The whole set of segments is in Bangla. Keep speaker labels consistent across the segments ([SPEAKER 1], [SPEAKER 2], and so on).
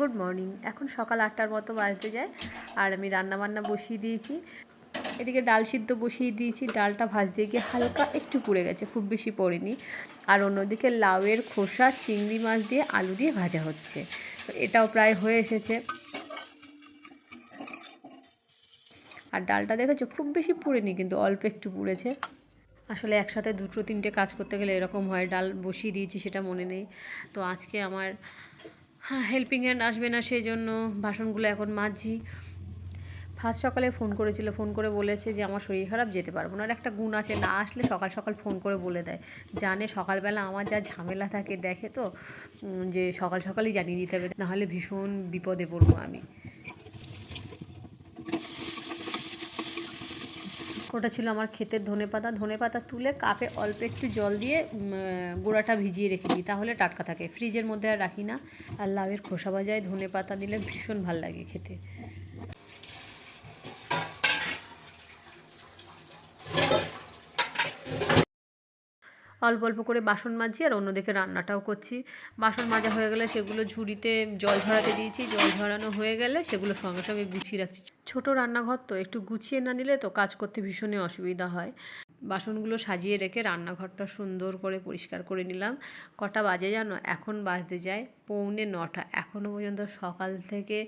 [SPEAKER 1] গুড মর্নিং এখন সকাল আটটার মতো বাজতে যায়, আর আমি রান্না বান্না বসিয়ে দিয়েছি। এদিকে ডাল সিদ্ধ বসিয়ে দিয়েছি, ডালটা ভাজতে গিয়ে হালকা একটু পুড়ে গেছে, খুব বেশি পড়েনি। আর অন্যদিকে লাউয়ের খোসা, চিংড়ি মাছ দিয়ে আলু দিয়ে ভাজা হচ্ছে। তো এটাও প্রায় হয়ে এসেছে। আর ডালটা দেখেছ, খুব বেশি পুড়েনি, কিন্তু অল্প একটু পুড়েছে। আসলে একসাথে দুটো তিনটে কাজ করতে গেলে এরকম হয়, ডাল বসিয়ে দিয়েছি সেটা মনে নেই। তো আজকে আমার হ্যাঁ হেল্পিং হ্যান্ড আসবে না সেই জন্য বাসনগুলো এখন মাঝি ফার্স্ট সকালে ফোন করেছিল, ফোন করে বলেছে যে আমার শরীর খারাপ, যেতে পারব না। আর একটা গুণ আছে, না আসলে সকাল সকাল ফোন করে বলে দেয়। জানে সকালবেলা আমার যা ঝামেলা থাকে, দেখে তো যে সকাল সকালই জানিয়ে দিতে হবে, নাহলে ভীষণ বিপদে পড়ব আমি। ওটা ছিল আমার ক্ষেতের ধনে পাতা ধনে পাতা তুলে কাপে অল্প একটু জল দিয়ে গোড়াটা ভিজিয়ে রেখে দিই। তাহলে টাটকা থাকে। ফ্রিজের মধ্যে আর রাখি না। আর লাভের খোসা বাজায় ধনে পাতা দিলে ভীষণ ভালো লাগে খেতে। অল্প অল্প করে বাসন মাজছি আর অন্যদিকে রান্নাটাও করছি। বাসন মাজা হয়ে গেলে সেগুলো ঝুড়িতে জল ঝরাতে দিয়েছি। জল ঝরানো হয়ে গেলে সেগুলো সঙ্গে সঙ্গে গুছিয়ে রাখছি। ছোট রান্নাঘর তো একটু গুছিয়ে না নিলে তো কাজ করতে ভীষণই অসুবিধা হয়। বাসনগুলো সাজিয়ে রেখে রান্নাঘরটা সুন্দর করে পরিষ্কার করে নিলাম। কটা বাজে জানো? এখন বাজতে যায় পৌনে নটা। এখনও পর্যন্ত সকাল থেকে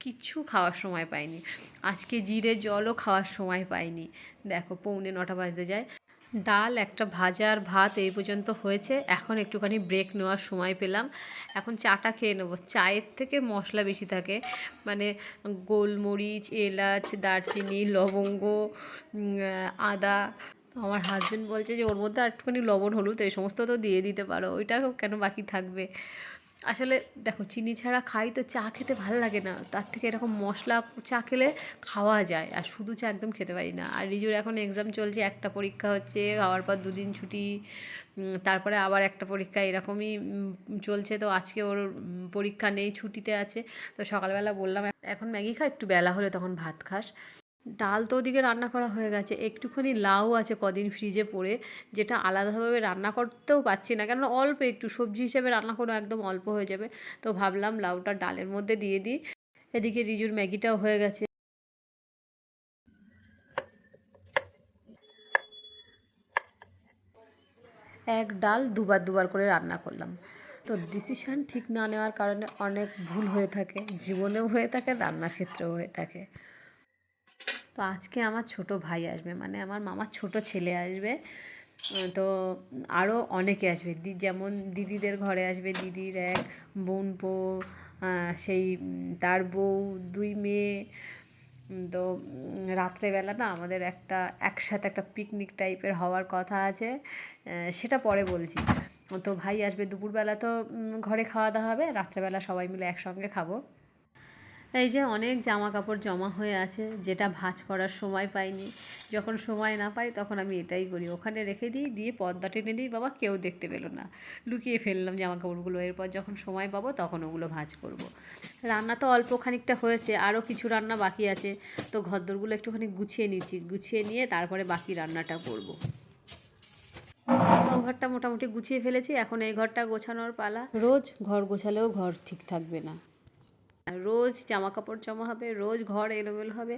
[SPEAKER 1] কিচ্ছু খাওয়ার সময় পাইনি। আজকে জিরে জলও খাওয়ার সময় পাইনি। দেখো পৌনে নটা বাজতে যায়। ডাল, একটা ভাজা আর ভাত এই পর্যন্ত হয়েছে। এখন একটুখানি ব্রেক নেওয়ার সময় পেলাম। এখন চাটা খেয়ে নেব। চায়ের থেকে মশলা বেশি থাকে। মানে গোলমরিচ, এলাচ, দারচিনি, লবঙ্গ আদা। আমার হাজবেন্ড বলছে যে, ওর মধ্যে আর একটুখানি লবণ, হলুদ, এই সমস্ত তো দিয়ে দিতে পারো। ওইটা কেন বাকি থাকবে? আসলে দেখো, চিনি ছাড়া খাই তো চা খেতে ভালো লাগে না। তার থেকে এরকম মশলা চা খেলে খাওয়া যায়। আর শুধু চা একদম খেতে পারি না। আর রিজুর এখন এক্সাম চলছে, একটা পরীক্ষা হচ্ছে, হওয়ার পর দুদিন ছুটি তারপরে আবার একটা পরীক্ষা, এরকমই চলছে। তো আজকে ওর পরীক্ষা নেই, ছুটিতে আছে। তো সকালবেলা বললাম, এখন ম্যাগি খা, একটু বেলা হলে তখন ভাত খাস। ডাল তো ওদিকে রান্না করা হয়ে গেছে। একটুখানি লাউ আছে কদিন ফ্রিজে পড়ে, যেটা আলাদাভাবে রান্না করতেও পারছি না। কেন অল্প একটু, সবজি হিসেবে রান্না করে একদম অল্প হয়ে যাবে। তো ভাবলাম লাউটা ডালের মধ্যে দিয়ে দিই। এদিকে রিজুর ম্যাগিটাও হয়ে গেছে। এক ডাল দুবার দুবার করে রান্না করলাম। তো ডিসিশান ঠিক না নেওয়ার কারণে অনেক ভুল হয়ে থাকে। জীবনেও হয়ে থাকে, রান্নার ক্ষেত্রেও হয়ে থাকে। তো আজকে আমার ছোট ভাই আসবে মানে আমার মামার ছোট ছেলে আসবে। তো আরও অনেকে আসবে। দি যেমন দিদিদের ঘরে আসবে দিদির এক বোনপো আহ, সেই তার বউ দুই মেয়ে। তো রাত্রেবেলা না আমাদের একটা একসাথে একটা পিকনিক টাইপের হওয়ার কথা আছে সেটা পরে বলছি। তো ভাই আসবে দুপুরবেলা তো ঘরে খাওয়া দাওয়া হবে রাত্রেবেলা সবাই মিলে একসঙ্গে খাব। এই যে অনেক জামা কাপড় জমা হয়ে আছে, যেটা ভাঁজ করার সময় পাইনি। যখন সময় না পাই তখন আমি এটাই করি। ওখানে রেখে দিই, দিয়ে পর্দা টেনে দিই, বাবা কেউ দেখতে পেল না। লুকিয়ে ফেললাম জামা কাপড়গুলো এরপর যখন সময় পাবো তখন ওগুলো ভাঁজ করব। রান্না তো অল্প খানিকটা হয়েছে, আরও কিছু রান্না বাকি আছে। তো ঘরদোরগুলো একটুখানি গুছিয়ে নিচ্ছি, গুছিয়ে নিয়ে তারপরে বাকি রান্নাটা করব। ঘরটা মোটামুটি গুছিয়ে ফেলেছি, এখন এই ঘরটা গোছানোর পালা। রোজ ঘর গোছালেও ঘর ঠিক থাকবে না। রোজ জামা কাপড় জমা হবে, রোজ ঘর এলোমেলো হবে।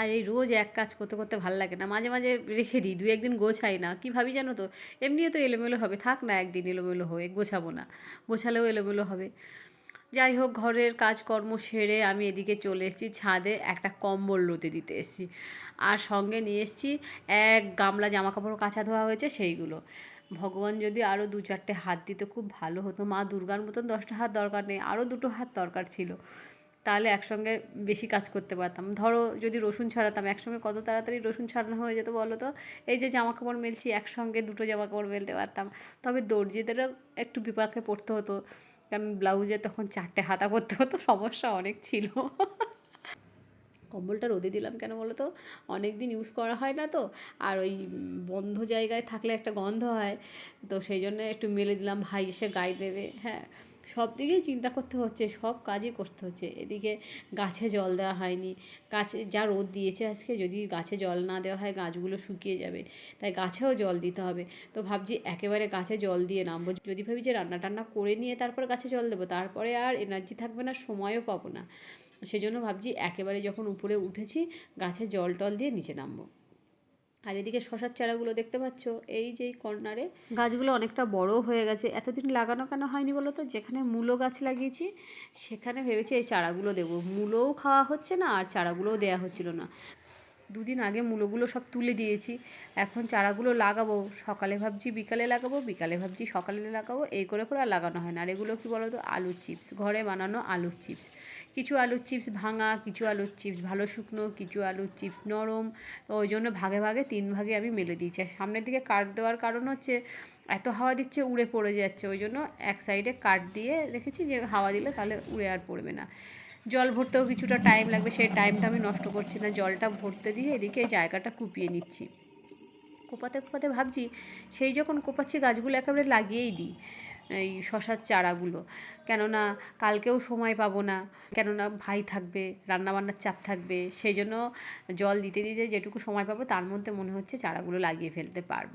[SPEAKER 1] আর এই রোজ এক কাজ করতে করতে ভালো লাগে না, মাঝে মাঝে রেখে দিই দু একদিন গোছাই না, কি ভাবি জানো তো? এমনিও তো এলোমেলো হবে, থাক না একদিন এলোমেলো হয়ে, গোছাবো না, গোছালেও এলোমেলো হবে। যাই হোক, ঘরের কাজকর্ম সেরে আমি এদিকে চলে এসেছি ছাদে, একটা কম্বল রোদে দিতে এসেছি। আর সঙ্গে নিয়ে এসেছি, এক গামলা জামা কাপড় কাঁচা ধোয়া হয়েছে, সেইগুলো। ভগবান যদি আরও দু চারটে হাত দিত, খুব ভালো হতো। মা দুর্গার মতন দশটা হাত দরকার নেই আরও দুটো হাত দরকার ছিল। তাহলে একসঙ্গে বেশি কাজ করতে পারতাম। ধরো যদি রসুন ছাড়াতাম, একসঙ্গে কত তাড়াতাড়ি রসুন ছাড়ানো হয়ে যেত বলো তো? এই যে জামা কাপড় মেলছি, একসঙ্গে দুটো জামা কাপড় মেলতে পারতাম। তবে দর্জিদেরও একটু বিপাকে পড়তে হতো। কারণ ব্লাউজে তখন চারটে হাতা করতে হতো, সমস্যা অনেক ছিল। কম্বলটা রোদে দিলাম কেন বলো তো অনেক দিন ইউজ করা হয় না তো, আর ওই বন্ধ জায়গায় থাকলে একটা গন্ধ হয়, তো সেই জন্য একটু মেলে দিলাম, ভাই এসে গায়ে দেবে হ্যাঁ। সব দিকেই চিন্তা করতে হচ্ছে, সব কাজই করতে হচ্ছে, এদিকে গাছে জল দেওয়া হয়নি, গাছে যা রোদ দিয়েছে আজকে, যদি গাছে জল না দেওয়া হয় গাছগুলো শুকিয়ে যাবে, তাই গাছেও জল দিতে হবে, তো ভাবছি একেবারে গাছে জল দিয়ে নামবো, যদি ভাবি যে রান্না টান্না করে নিয়ে তারপর গাছে জল দেবো, তারপরে আর এনার্জি থাকবে না, সময়ও পাবো না। সেজন্য ভাবছি একেবারে যখন উপরে উঠেছি, গাছে জল টল দিয়ে নিচে নামবো। আর এদিকে শশার চারাগুলো দেখতে পাচ্ছ? এই যে কর্নারে। গাছগুলো অনেকটা বড় হয়ে গেছে। এতদিন লাগানো কেন হয়নি বলো তো? যেখানে মূলো গাছ লাগিয়েছি, সেখানে ভেবেছি এই চারাগুলো দেবো। মূলোও খাওয়া হচ্ছে না, আর চারাগুলোও দেওয়া হচ্ছিল না। দুদিন আগে মূলোগুলো সব তুলে দিয়েছি। এখন চারাগুলো লাগাবো। সকালে ভাবছি বিকালে লাগাবো, বিকালে ভাবছি সকালে লাগাবো। এই করে করে আর লাগানো হয় না। আর এগুলো কী বলো তো? আলুর চিপস ঘরে বানানো আলুর চিপস কিছু আলুর চিপস ভাঙা, কিছু আলুর চিপস ভালো শুকনো, কিছু আলুর চিপস নরম। ওই জন্য ভাগে ভাগে, তিন ভাগে আমি মেলে দিয়েছি। আর সামনের দিকে কাট দেওয়ার কারণ হচ্ছে, এত হাওয়া দিচ্ছে উড়ে পড়ে যাচ্ছে। ওই জন্য এক সাইডে কাট দিয়ে রেখেছি যে হাওয়া দিলে তাহলে উড়ে আর পড়বে না। জল ভরতেও কিছুটা টাইম লাগবে। সেই টাইমটা আমি নষ্ট করছি না। জলটা ভরতে দিয়ে এদিকে জায়গাটা কুপিয়ে নিচ্ছি। কোপাতে কোপাতে ভাবছি, সেই যখন কোপাচ্ছি, গাছগুলো একেবারে লাগিয়েই দিই। এই শশার চারাগুলো। কেননা কালকেও সময় পাবো না, কেননা ভাই থাকবে, রান্নাবান্নার চাপ থাকবে, সেই জন্য জল দিতে দিতে যেটুকু সময় পাবো তার মধ্যে মনে হচ্ছে চারাগুলো লাগিয়ে ফেলতে পারব।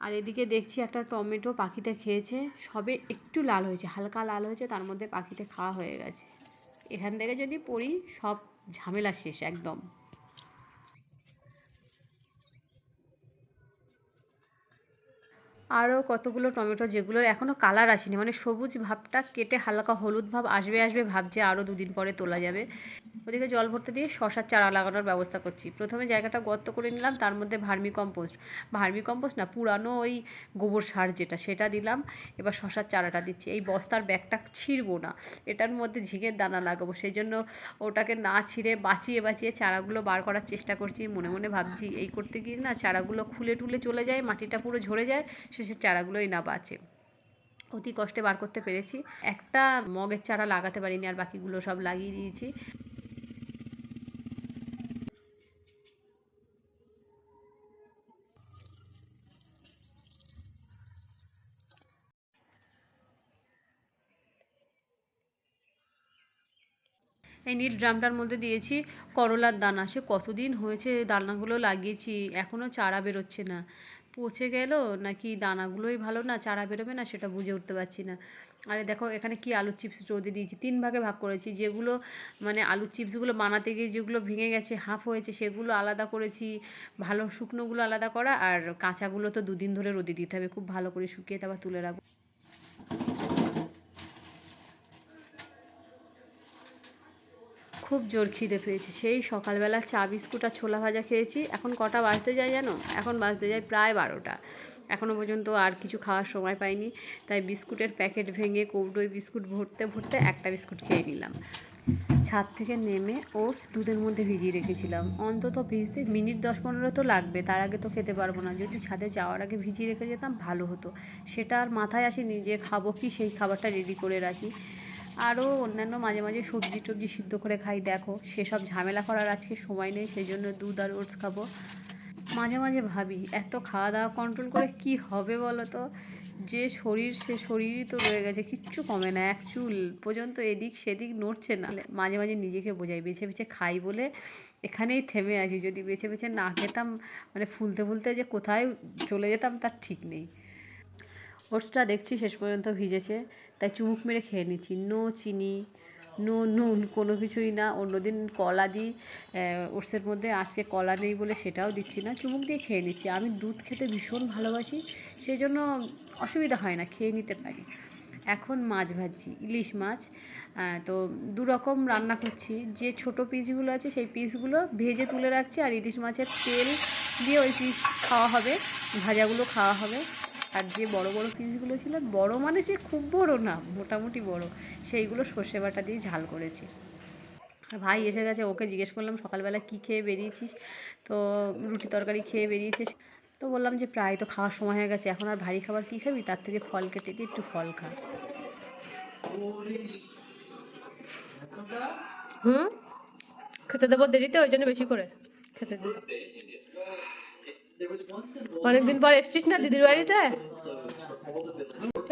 [SPEAKER 1] আর এদিকে দেখছি একটা টমেটো পাখিতে খেয়েছে, সবে একটু লাল হয়েছে, হালকা লাল হয়েছে, তার মধ্যে পাখিতে খাওয়া হয়ে গেছে। এখান থেকে যদি পড়ি সব ঝামেলা শেষ একদম। আরও কতগুলো টমেটো যেগুলোর এখনও কালার আসেনি। মানে সবুজ ভাবটা কেটে হালকা হলুদ ভাব আসবে আসবে ভাবছে আরও দুদিন পরে তোলা যাবে। ওদিকে জল ভরতে দিয়ে শশার চারা লাগানোর ব্যবস্থা করছি। প্রথমে জায়গাটা গর্ত করে নিলাম, তার মধ্যে ভার্মি কম্পোস্ট ভার্মি কম্পোস্ট না, পুরানো ওই গোবর সার যেটা, সেটা দিলাম। এবার শশার চারাটা দিচ্ছি। এই বস্তার ব্যাগটা ছিঁড়বো না, এটার মধ্যে ঝিঙের দানা লাগাবো। সেই জন্য ওটাকে না ছিঁড়ে বাঁচিয়ে বাঁচিয়ে চারাগুলো বার করার চেষ্টা করছি। মনে মনে ভাবছি এই করতে গিয়ে না চারাগুলো খুলে টুলে চলে যায়, মাটিটা পুরো ঝরে যায় শেষের চারাগুলোই না বাঁচে। অতি কষ্টে বার করতে পেরেছি। একটা মগের চারা লাগাতে পারিনি, আর বাকিগুলো সব লাগিয়ে দিয়েছি। এই নীল ড্রামটার মধ্যে দিয়েছি করলার দানা। সে কতদিন হয়েছে? দানাগুলো লাগিয়েছি। এখনও চারা বেরোচ্ছে না। পচে গেল নাকি দানাগুলোই ভালো না? চারা বেরোবে না সেটা বুঝে উঠতে পারছি না। আরে দেখো, এখানে কি আলুর চিপস রোদে দিয়েছি। তিন ভাগে ভাগ করেছি। যেগুলো মানে আলুর চিপসগুলো বানাতে গিয়ে যেগুলো ভেঙে গেছে, হাফ হয়েছে, সেগুলো আলাদা করেছি। ভালো শুকনোগুলো আলাদা করা আর কাঁচাগুলো তো দুদিন ধরে রোদে দিতে হবে। খুব ভালো করে শুকিয়ে তারপর তুলে রাখব। খুব জোর খিদে পেয়েছে। সেই সকালবেলা চা, বিস্কুট আর ছোলা ভাজা খেয়েছি। এখন কটা বাজতে যায় জানো? এখন বাজতে যায় প্রায় বারোটা। এখনও পর্যন্ত আর কিছু খাওয়ার সময় পাইনি। তাই বিস্কুটের প্যাকেট ভেঙে কৌটোয় বিস্কুট ভরতে ভরতে একটা বিস্কুট খেয়ে নিলাম। ছাদ থেকে নেমে ওটস দুধের মধ্যে ভিজিয়ে রেখেছিলাম। অন্তত ভিজতে মিনিট দশ পনেরো তো লাগবে। তার আগে তো খেতে পারব না। যদি ছাদে যাওয়ার আগে ভিজিয়ে রেখে যেতাম, ভালো হতো। সেটা আর মাথায় আসেনি যে খাব কি, সেই খাবারটা রেডি করে রাখি। আরও অন্যান্য মাঝে মাঝে সবজি টবজি সিদ্ধ করে খাই, দেখো। সেসব ঝামেলা করার আজকে সময় নেই সেই জন্য দুধ আর ওটস খাব। মাঝে মাঝে ভাবি, এত খাওয়া দাওয়া কন্ট্রোল করে কি হবে বলো তো যে শরীর, সে শরীরই তো রয়ে গেছে, কিচ্ছু কমে না, এক চুল পর্যন্ত এদিক সেদিক নড়ছে না। মাঝে মাঝে নিজেকে বোঝাই, বেছে বেছে খাই বলে এখানেই থেমে আছি। যদি বেছে বেছে না খেতাম মানে ফুলতে ফুলতে যে কোথায় চলে যেতাম, তার ঠিক নেই। ওটসটা দেখছি শেষ পর্যন্ত ভিজেছে। তাই চুমুক মেরে খেয়ে নিচ্ছি। নো চিনি, নো নুন, কোনো কিছুই না। অন্যদিন কলা দিই ওটসের মধ্যে। আজকে কলা নেই বলে সেটাও দিচ্ছি না। চুমুক দিয়ে খেয়ে নিচ্ছি। আমি দুধ খেতে ভীষণ ভালোবাসি। সেই জন্য অসুবিধা হয় না, খেয়ে নিতে পারি। এখন মাছ ভাজছি, ইলিশ মাছ। তো দু রকম রান্না করছি। যে ছোট পিসগুলো আছে, সেই পিসগুলো ভেজে তুলে রাখছি। আর ইলিশ মাছের তেল দিয়ে ওই পিস খাওয়া হবে, ভাজাগুলো খাওয়া হবে। আর যে বড় বড় পিসগুলো ছিল বড় মানে সে খুব বড় না মোটামুটি বড়। সেইগুলো সর্ষে বাটা দিয়ে ঝাল করেছি। আর ভাই এসে গেছে ওকে জিজ্ঞেস করলাম সকালবেলা কী খেয়ে বেরিয়েছিস? তো রুটি তরকারি খেয়ে বেরিয়েছিস। তো বললাম যে প্রায় তো খাওয়ার সময় হয়ে গেছে এখন আর ভারী খাবার কী খাবি? তার থেকে ফল কেটে দিয়ে একটু ফল খা। হুম? খেতে দেবো দেরিতে ওই জন্য বেশি করে খেতে দিই অনেকদিন পর এসছিস না দিদির বাড়িতে?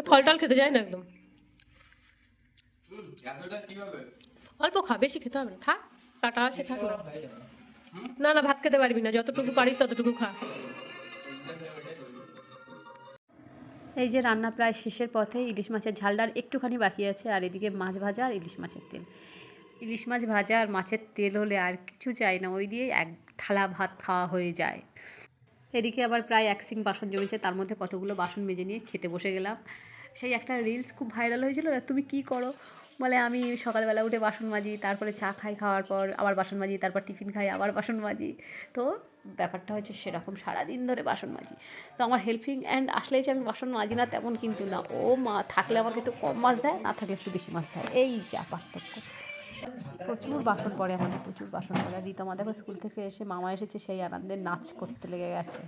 [SPEAKER 1] ফল টল খেতে যায় না একদম।
[SPEAKER 2] অল্প খা বেশি খেতে হবে না খা। কাটা আছে না না না ভাত খেতে পারবি না যতটুকু পারিস ততটুকু খা।
[SPEAKER 1] এই যে রান্না প্রায় শেষের পথে ইলিশ মাছের ঝালডার একটুখানি বাকি আছে আর এদিকে মাছ ভাজা আর ইলিশ মাছের তেল। ইলিশ মাছ ভাজা আর মাছের তেল হলে আর কিছু চাই না ওই দিয়ে এক থালা ভাত খাওয়া হয়ে যায়। এদিকে আবার প্রায় এক সিং বাসন জমেছে, তার মধ্যে কতগুলো বাসন মেজে নিয়ে খেতে বসে গেলাম। সেই একটা রিলস খুব ভাইরাল হয়েছিল "আর তুমি কি করো? বলে, আমি সকালবেলা উঠে বাসন মাজি, তারপরে চা খাই খাওয়ার পর আবার বাসন মাজি, তারপর টিফিন খাই, আবার বাসন মাজি। তো ব্যাপারটা হচ্ছে সেরকম সারাদিন ধরে বাসন মাজি। তো আমার হেল্পিং অ্যান্ড আসলেই যে আমি বাসন মাজি না, তেমন কিন্তু না। ও মা, থাকলে আমাকে একটু কম মাছ দেয়, না থাকলে একটু বেশি মাছ দেয়। এই যা পার্থক্য। প্রচুর বাসন পড়ে আমাদের প্রচুর বাসন পড়ে। রীতমা দেখো স্কুল থেকে এসে মামা এসেছে, সেই আনন্দে নাচ করতে লেগে গেছে।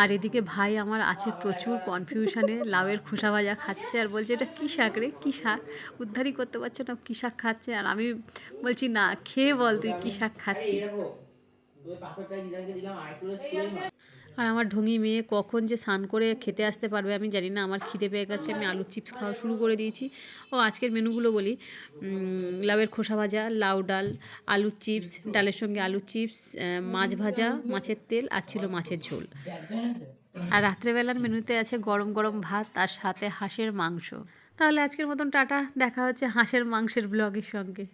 [SPEAKER 1] আর এদিকে ভাই আমার আছে প্রচুর কনফিউশনে লাউয়ের খোসা ভাজা খাচ্ছে আর বলছে, এটা কী শাক রে? কী শাক? উদ্ধারই করতে পারছে না, কী শাক খাচ্ছে? আর আমি বলছি, না, খেয়ে বল তুই কী শাক খাচ্ছিস? আর আমার ঢঙি মেয়ে কখন যে স্নান করে খেতে আসতে পারবে আমি জানি না। আমার খিদে পেয়ে গেছে, আমি আলুর চিপস খাওয়া শুরু করে দিয়েছি। ও, আজকের মেনুগুলো বলি। লাউয়ের খোসা ভাজা, লাউ ডাল, আলুর চিপস, ডালের সঙ্গে আলুর চিপস মাছ ভাজা, মাছের তেল আর ছিল মাছের ঝোল। আর রাত্রেবেলার মেনুতে আছে গরম গরম ভাত আর সাথে হাঁসের মাংস। তাহলে আজকের মতন টাটা, দেখা হচ্ছে হাঁসের মাংসের ব্লগের সঙ্গে।